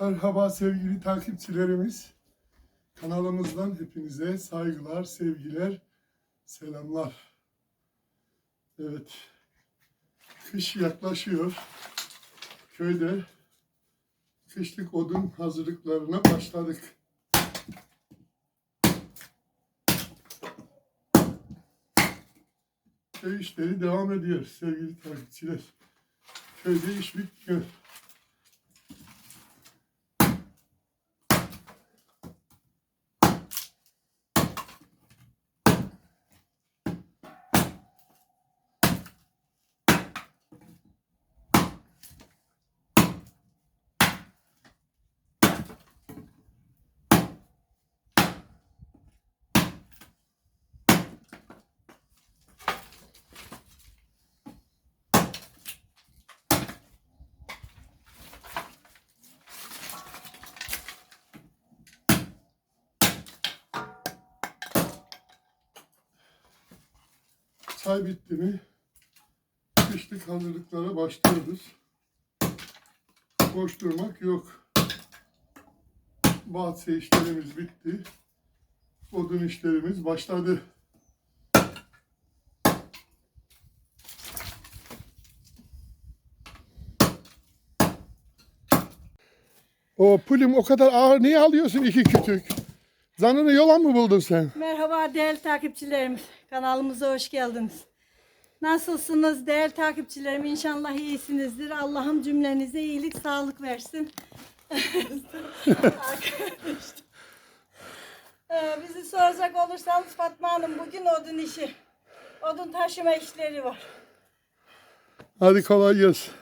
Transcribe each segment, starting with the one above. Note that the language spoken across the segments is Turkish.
Merhaba sevgili takipçilerimiz. Kanalımızdan hepinize saygılar, sevgiler, selamlar. Evet, kış yaklaşıyor. Köyde kışlık odun hazırlıklarına başladık. Köy işleri devam ediyor sevgili takipçiler. Köyde iş bitmiyor. Çay bitti mi? Kışlık hazırlıklara başlıyoruz. Boş durmak yok. Bahçe işlerimiz bitti. Odun işlerimiz başladı. O pulüm o kadar ağır niye alıyorsun iki kütük? Zanını yola mı buldun sen? Merhaba değerli takipçilerimiz. Kanalımıza hoş geldiniz. Nasılsınız değerli takipçilerim? İnşallah iyisinizdir. Allah'ım cümlenize iyilik, sağlık versin. Ee, Bizi soracak olursanız Fatma Hanım bugün odun işi. Odun taşıma işleri var. Hadi kolay gelsin.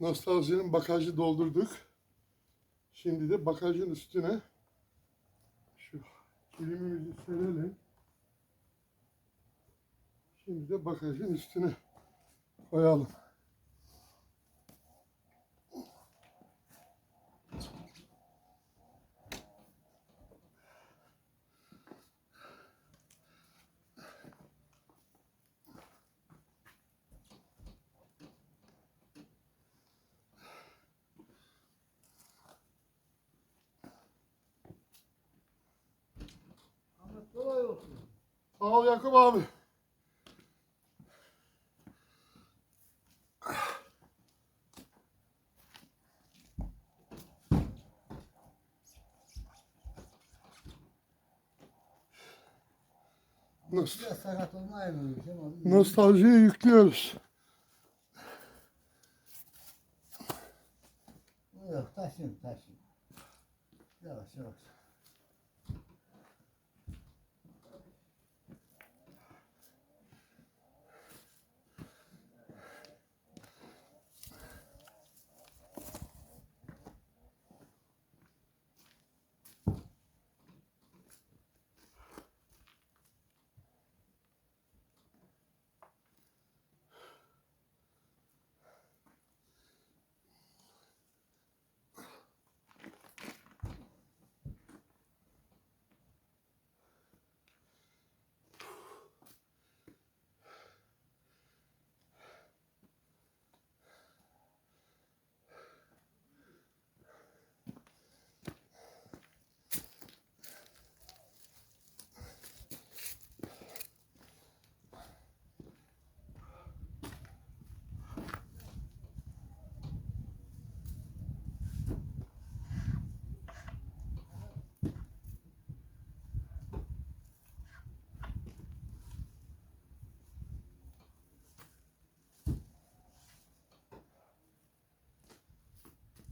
Nostaljinin bagajı doldurduk. Şimdi de bagajın üstüne şu kilimimizi serelim. Şimdi de bagajın üstüne koyalım. Sağ ol Yakup abi. Nost Biraz sakat olmayayım ama. nostaljiyi yüklüyoruz. Yok.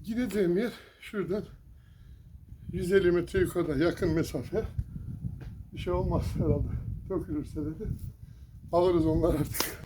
Gideceğim yer şuradan 150 metre yukarıda yakın mesafe. Bir şey olmaz herhalde. Dökülürse de de alırız onlar artık.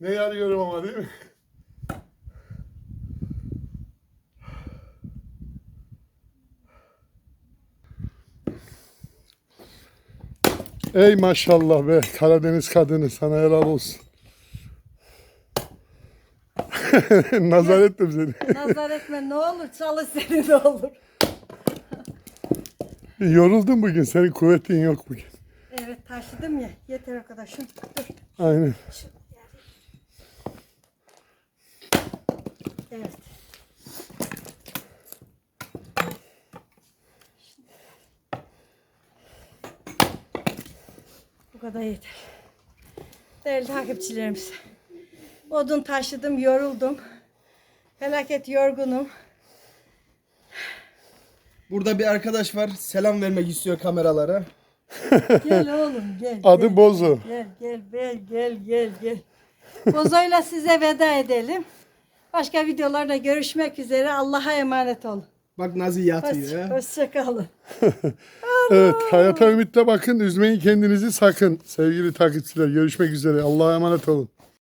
Ne arıyorum ama değil mi? Ey maşallah be Karadeniz kadını sana helal olsun. Nazar ettim seni. Nazar etme ne olur çalış seni de olur. Yoruldun bugün. Senin kuvvetin yok bugün. Evet taşıdım ya. Yeter. Şunu dur. Aynen. Evet. Bu kadar yeter. Değerli takipçilerimiz. Odun taşıdım, yoruldum. Felaket yorgunum. Burada bir arkadaş var. Selam vermek istiyor kameralara. Gel oğlum gel. Adı gel, Bozo. Gel gel gel gel gel gel. Bozo'yla size veda edelim. Başka videolarda görüşmek üzere. Allah'a emanet olun. Bak Nazi yatıyor Hoş, hoşçakalın. Evet, hayata ümitle bakın. Üzmeyin kendinizi sakın. Sevgili takipçiler, görüşmek üzere. Allah'a emanet olun.